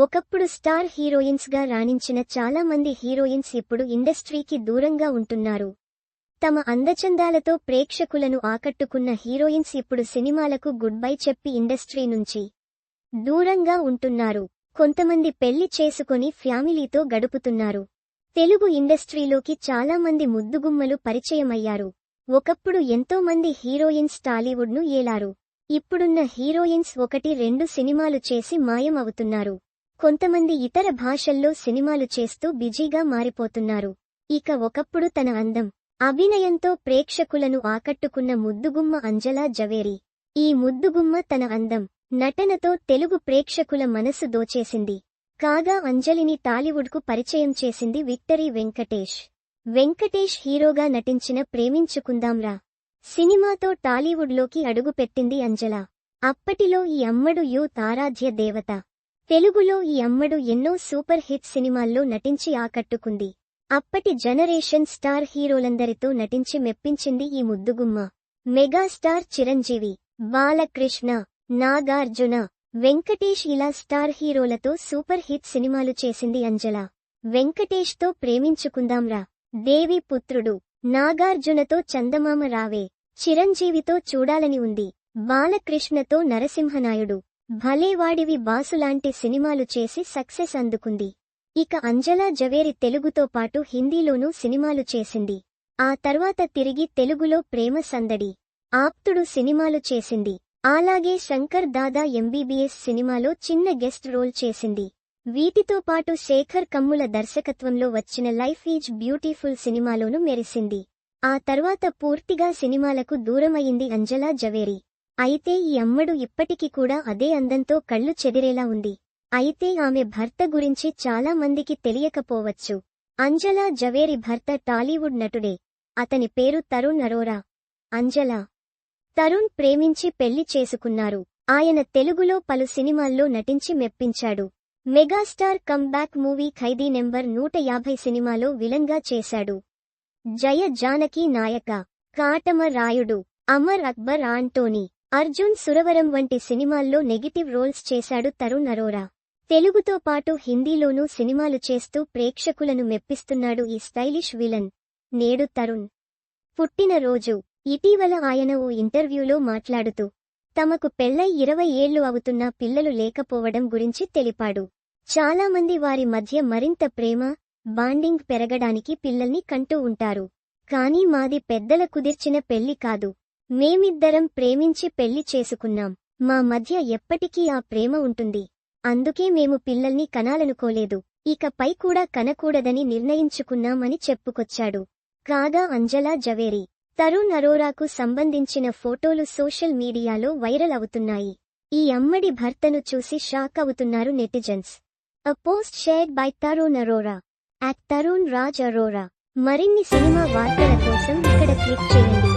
ఒకప్పుడు స్టార్ హీరోయిన్స్గా రాణించిన చాలా మంది హీరోయిన్స్ ఇప్పుడు ఇండస్ట్రీకి దూరంగా ఉంటున్నారు. తమ అందచందాలతో ప్రేక్షకులను ఆకట్టుకున్న హీరోయిన్స్ ఇప్పుడు సినిమాలకు గుడ్ బై చెప్పి ఇండస్ట్రీ నుంచి దూరంగా ఉంటున్నారు. కొంతమంది పెళ్ళి చేసుకుని ఫ్యామిలీతో గడుపుతున్నారు. తెలుగు ఇండస్ట్రీలోకి చాలా మంది ముద్దుగుమ్మలు పరిచయమయ్యారు. ఒకప్పుడు ఎంతో మంది హీరోయిన్స్ టాలీవుడ్ను ఏలారు. ఇప్పుడున్న హీరోయిన్స్ ఒకటి రెండు సినిమాలు చేసి మాయం అవుతున్నారు కొంతమంది ఇతర భాషల్లో సినిమాలు చేస్తూ బిజీగా మారిపోతున్నారు. ఇక ఒకప్పుడు తన అందం అభినయంతో ప్రేక్షకులను ఆకట్టుకున్న ముద్దుగుమ్మ అంజలా జవేరి. ఈ ముద్దుగుమ్మ తన అందం నటనతో తెలుగు ప్రేక్షకుల మనసు దోచేసింది. కాగా అంజలిని టాలీవుడ్కు పరిచయం చేసింది విక్టరీ వెంకటేష్. వెంకటేష్ హీరోగా నటించిన ప్రేమించుకుందాంరా. సినిమాతో టాలీవుడ్లోకి అడుగుపెట్టింది అంజల. అప్పటిలో ఈ అమ్మడు యూత్ ఆరాధ్య దేవత. తెలుగులో ఈ అమ్మడు ఎన్నో సూపర్ హిట్ సినిమాల్లో నటించి ఆకట్టుకుంది. అప్పటి జనరేషన్ స్టార్ హీరోలందరితో నటించి మెప్పించింది ఈ ముద్దుగుమ్మ. మెగాస్టార్ చిరంజీవి బాలకృష్ణ నాగార్జున వెంకటేష్ ఇలా స్టార్ హీరోలతో సూపర్ హిట్ సినిమాలు చేసింది అంజల. వెంకటేష్తో ప్రేమించుకుందాంరా. దేవి పుత్రుడు నాగార్జునతో చందమామ రావే. చిరంజీవితో చూడాలని ఉంది. బాలకృష్ణతో నరసింహనాయుడు. భలేవాడివి బాసులాంటి సినిమాలు చేసి సక్సెస్ అందుకుంది. ఇక అంజలా జవేరి తెలుగుతో పాటు హిందీలోనూ సినిమాలు చేసింది. ఆ తర్వాత తిరిగి తెలుగులో ప్రేమ సందడి ఆప్తుడు సినిమాలు చేసింది. అలాగే శంకర్ దాదా ఎంబీబీఎస్ సినిమాలో చిన్న గెస్ట్ రోల్ చేసింది. వీటితో పాటు శేఖర్ కమ్ముల దర్శకత్వంలో వచ్చిన లైఫ్ ఈజ్ బ్యూటిఫుల్ సినిమాలోనూ మెరిసింది. ఆ తర్వాత పూర్తిగా సినిమాలకు దూరమయింది అంజలా జవేరి. అయితే ఈ అమ్మడు ఇప్పటికి కూడా అదే అందంతో కళ్ళు చెదిరేలా ఉంది. అయితే ఆమె భర్త గురించి చాలా మందికి తెలియకపోవచ్చు. అంజలా జవేరి భర్త టాలీవుడ్ నటుడే. అతని పేరు తరుణ్ అరోరా. అంజలా. తరుణ్ ప్రేమించి పెళ్ళి చేసుకున్నారు. ఆయన తెలుగులో పలు సినిమాల్లో నటించి మెప్పించాడు. Megastar comeback movie Khaidi number నూట యాభై సినిమాలో విలంగా చేశాడు. జయ జానకి నాయక. కాటమ రాయుడు అమర్ అక్బర్ ఆంటోనీ. అర్జున్ సురవరం వంటి సినిమాల్లో నెగిటివ్ రోల్స్ చేశాడు తరుణ్ అరోరా. తెలుగుతో పాటు హిందీలోనూ సినిమాలు చేస్తూ ప్రేక్షకులను మెప్పిస్తున్నాడు ఈ స్టైలిష్ విలన్ నేడు తరుణ్. పుట్టినరోజు ఇటీవల ఆయన ఓ ఇంటర్వ్యూలో మాట్లాడుతూ తమకు పెళ్ళై ఇరవై ఏళ్ళు అవుతున్నా పిల్లలు లేకపోవడం గురించి తెలిపాడు. చాలామంది వారి మధ్య మరింత ప్రేమ బాండింగ్ పెరగడానికి పిల్లల్ని కంటూ ఉంటారు. కానీ మాది పెద్దల కుదిర్చిన పెళ్ళి కాదు. మేమిద్దరం ప్రేమించి పెళ్ళి చేసుకున్నాం. మా మధ్య ఎప్పటికీ ఆ ప్రేమ ఉంటుంది. అందుకే మేము పిల్లల్ని కనాలనుకోలేదు. ఇకపై కూడా కనకూడదని నిర్ణయించుకున్నామని చెప్పుకొచ్చాడు. కాగా అంజలా జవేరి. తరుణ్ అరోరాకు సంబంధించిన ఫోటోలు సోషల్ మీడియాలో వైరల్ అవుతున్నాయి. ఈ అమ్మడి భర్తను చూసి షాక్ అవుతున్నారు netizens. A post shared by Tarun Arora at Tarun Raj Arora మరిన్ని సినిమా వార్తల కోసం ఇక్కడ క్లిక్ చేయండి.